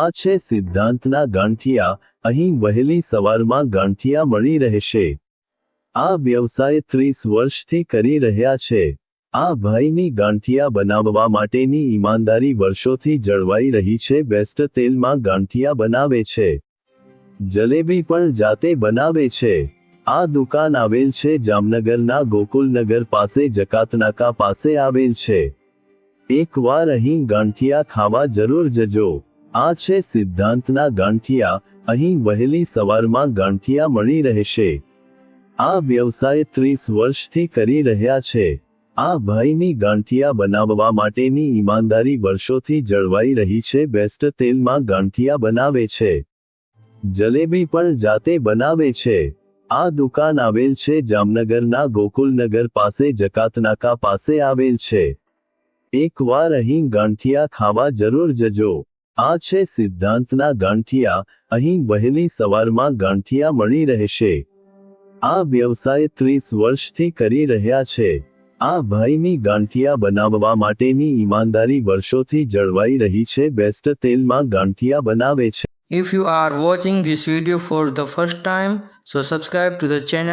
આ છે સિદ્ધાંતના ગાંઠિયા. અહીં વહેલી સવારમાં ગાંઠિયા મળી રહેશે. આ વ્યવસાય ત્રીસ વર્ષથી કરી રહ્યા છે. આ ભાઈની ગાંઠિયા બનાવવા માટેની ઈમાનદારી વર્ષોથી જળવાઈ રહી છે. બેસ્ટ તેલમાં ગાંઠિયા બનાવે છે. જલેબી પણ જાતે બનાવે છે. આ દુકાન આવેલ છે જામનગરના ગોકુલનગર પાસે, જકાતનાકા પાસે આવેલ છે. એકવાર અહીં ગાંઠિયા ખાવા જરૂર જજો. આ છે સિદ્ધાંતના ગાંઠિયા. અહીં વહેલી સવારમાં ગાંઠિયા મળી રહેશે. આ વ્યવસાય ત્રીસ વર્ષથી કરી રહ્યા છે. આ ભાઈની ગાંઠિયા બનાવવા માટેની ઈમાનદારી વર્ષોથી જળવાઈ રહી છે. બેસ્ટ તેલમાં ગાંઠિયા બનાવે છે. જલેબી પણ જાતે બનાવે છે. આ દુકાન આવેલ છે જામનગરના ગોકુલનગર પાસે, જકાતનાકા પાસે આવેલ છે. એકવાર અહીં ગાંઠિયા ખાવા જરૂર જજો. આ છે સિદ્ધાંતના ગાંઠિયા. અહીં વહેલી સવારમાં ગાંઠિયા મળી રહેશે. આ વ્યવસાય ત્રીસ વર્ષથી કરી રહ્યા છે. આ ભાઈની ગાંઠિયા બનાવવા માટેની ઈમાનદારી વર્ષોથી જળવાઈ રહી છે. બેસ્ટ તેલમાં ગાંઠિયા બનાવે છે. If you are watching this video for the first time, so subscribe to the channel.